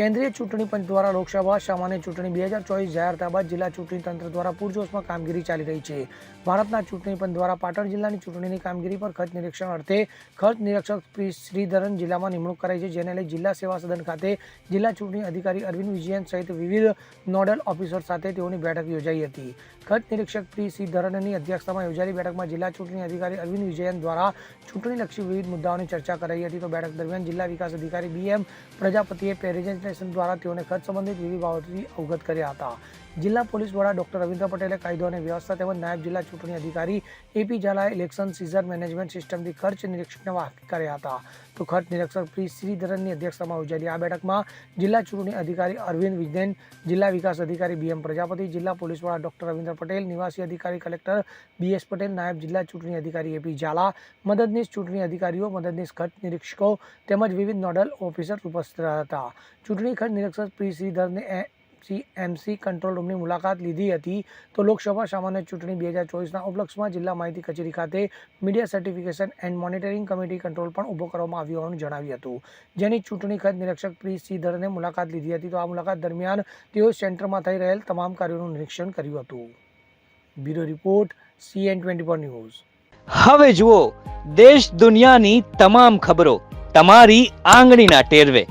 કેન્દ્રીય ચૂંટણી પંચ દ્વારા લોકસભા સામાન્ય ચૂંટણી બે હજાર ચોવીસ જાહેર થયા બાદ જિલ્લા ચૂંટણી તંત્ર દ્વારા પૂરજોશમાં કામગીરી ચાલી રહી છે. ભારતના ચૂંટણી પંચ દ્વારા પાટણ જિલ્લાની ચૂંટણીની કામગીરી પર ખર્ચ નિરીક્ષણ અર્થે ખર્ચ નિરીક્ષક શ્રી શ્રીધરન જિલ્લામાં નિમણૂક કરાઈ છે, જેને લઈ જિલ્લા સેવા સદન ખાતે જિલ્લા ચૂંટણી અધિકારી અરવિંદ વિજયન સહિત વિવિધ નોડલ ઓફિસર સાથે તેઓની બેઠક યોજાઈ હતી. ખર્ચ નિરીક્ષક શ્રી શ્રીધરનની અધ્યક્ષતામાં યોજાયેલી બેઠકમાં જિલ્લા ચૂંટણી અધિકારી અરવિંદ વિજયન દ્વારા ચૂંટણીલક્ષી વિવિધ મુદ્દાઓની ચર્ચા કરાઈ હતી. તો બેઠક દરમિયાન જિલ્લા વિકાસ અધિકારી બીએમ પ્રજાપતિએ પ્રેઝન્ટેશન દ્વારા તેઓને ખર્ચ સંબંધિત વિવિધ બાબતોથી અવગત કર્યા હતા. જિલ્લા પોલીસ વડા ડોક્ટર રવિન્દ્ર પટેલે કાયદો અને વ્યવસ્થા તેમજ નાયબ જિલ્લા ચૂંટણી અધિકારી એપી ઝાલાએ ઇલેક્શન સીઝન મેનેજમેન્ટ સિસ્ટમથી ખર્ચ નિરીક્ષકને વાકેફ કર્યા હતા. તો ખર્ચ નિરીક્ષક શ્રી શ્રીધરનની અધ્યક્ષતામાં યોજાયેલી આ બેઠકમાં જિલ્લા ચૂંટણી અધિકારી અરવિંદ વિજયન જિલ્લા વિકાસ અધિકારી બીએમ પ્રજાપતિ, જિલ્લા પોલીસ વડા ડોક્ટર રવિન્દ્ર પટેલ, નિવાસી અધિકારી કલેક્ટર બીએસ પટેલ, નાયબ જિલ્લા ચૂંટણી અધિકારી એપી ઝાલા, મદદનીશ ચૂંટણી અધિકારીઓ, મદદનીશ ખર્ચ નિરીક્ષકો તેમજ વિવિધ નોડલ ઓફિસર ઉપસ્થિત હતા. ચૂંટણી ખર્ચ નિરીક્ષક પી શ્રીધરને સીએમસી કંટ્રોલ રૂમની મુલાકાત લીધી હતી તો લોકસભા સામાન્ય ચૂંટણી બે હજાર ચોવીસના ઉપલક્ષમાં જિલ્લા માહિતી કચેરી ખાતે media certification and monitoring committee control પણ ઊભો કરવામાં આવ્યો હોવાનું જણાવ્યું હતું. જેની ચૂંટણી ખર્ચ નિરીક્ષક પી શ્રીધરને મુલાકાત લીધી હતી તો આ મુલાકાત દરમિયાન તેઓ સેન્ટરમાં થઈ રહેલ તમામ કાર્યોનું નિરીક્ષણ કર્યું હતું. Bureau report, CN twenty four news. હવે જુઓ, દેશ દુનિયાની તમામ ખબરો તમારી આંગળીના ટેરવે.